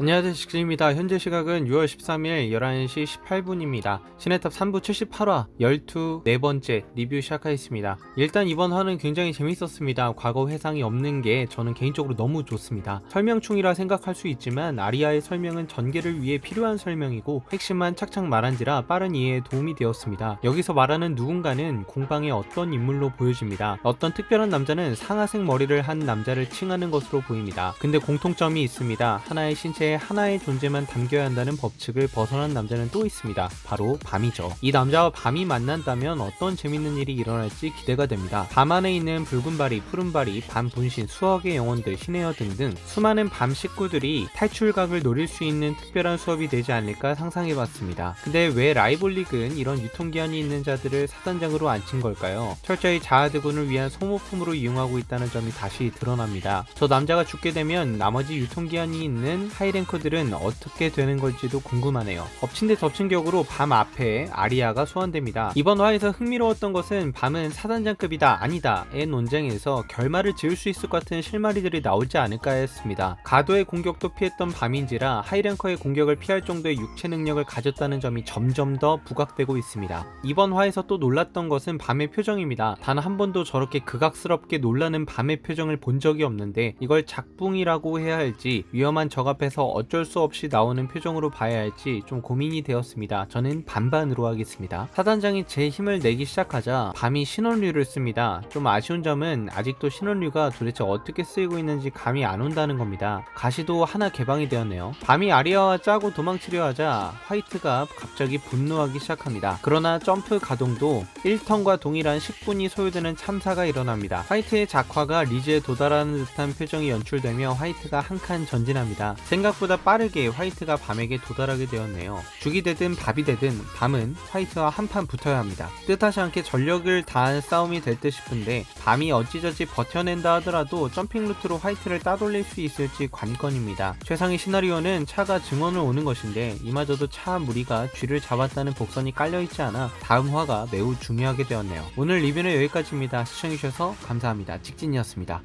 안녕하세요 직진입니다. 현재 시각은 6월 13일 11시 18분입니다. 시네탑 3부 78화 12 네번째 리뷰 시작하겠습니다. 일단 이번 화는 굉장히 재밌었습니다. 과거 회상이 없는 게 저는 개인적으로 너무 좋습니다. 설명충이라 생각할 수 있지만 아리아의 설명은 전개를 위해 필요한 설명이고 핵심만 착착 말한지라 빠른 이해에 도움이 되었습니다. 여기서 말하는 누군가는 공방의 어떤 인물로 보여집니다. 어떤 특별한 남자는 상하색 머리를 한 남자를 칭하는 것으로 보입니다. 근데 공통점이 있습니다. 하나의 신체에 하나의 존재만 담겨야 한다는 법칙을 벗어난 남자는 또 있습니다. 바로 밤이죠. 이 남자와 밤이 만난다면 어떤 재밌는 일이 일어날지 기대가 됩니다. 밤 안에 있는 붉은바리, 푸른바리, 밤 분신, 수억의 영혼들, 신에어 등등 수많은 밤 식구들이 탈출각을 노릴 수 있는 특별한 수업이 되지 않을까 상상해봤습니다. 근데 왜 라이볼릭은 이런 유통기한이 있는 자들을 사단장으로 앉힌 걸까요? 철저히 자아드군을 위한 소모품으로 이용하고 있다는 점이 다시 드러납니다. 저 남자가 죽게 되면 나머지 유통기한이 있는 하이 랭커들은 어떻게 되는 걸지도 궁금하네요. 엎친 데 덮친 격으로 밤 앞에 아리아가 소환됩니다. 이번 화에서 흥미로웠던 것은 밤은 사단장급이다 아니다의 논쟁에서 결말을 지을 수 있을 것 같은 실마리들이 나올지 않을까 했습니다. 가도의 공격도 피했던 밤인지라 하이랭커의 공격을 피할 정도의 육체 능력을 가졌다는 점이 점점 더 부각되고 있습니다. 이번 화에서 또 놀랐던 것은 밤의 표정입니다. 단 한 번도 저렇게 극악스럽게 놀라는 밤의 표정을 본 적이 없는데 이걸 작붕이라고 해야 할지 위험한 적 앞에서 어쩔 수 없이 나오는 표정으로 봐야 할지 좀 고민이 되었습니다. 저는 반반으로 하겠습니다. 사단장이 제 힘을 내기 시작하자 밤이 신원류를 씁니다. 좀 아쉬운 점은 아직도 신원류가 도대체 어떻게 쓰이고 있는지 감이 안 온다는 겁니다. 가시도 하나 개방이 되었네요. 밤이 아리아와 짜고 도망치려 하자 화이트가 갑자기 분노하기 시작합니다. 그러나 점프 가동도 1턴과 동일한 10분이 소요되는 참사가 일어납니다. 화이트의 작화가 리즈에 도달하는 듯한 표정이 연출되며 화이트가 한 칸 전진합니다. 생각 보다 빠르게 화이트가 밤에게 도달하게 되었네요. 죽이 되든 밥이 되든 밤은 화이트와 한판 붙어야 합니다. 뜻하지 않게 전력을 다한 싸움이 될 듯 싶은데 밤이 어찌저찌 버텨낸다 하더라도 점핑 루트로 화이트를 따돌릴 수 있을지 관건입니다. 최상의 시나리오는 차가 증언을 오는 것인데 이마저도 차 무리가 쥐를 잡았다는 복선이 깔려있지 않아 다음 화가 매우 중요하게 되었네요. 오늘 리뷰는 여기까지입니다. 시청해주셔서 감사합니다. 직진이었습니다.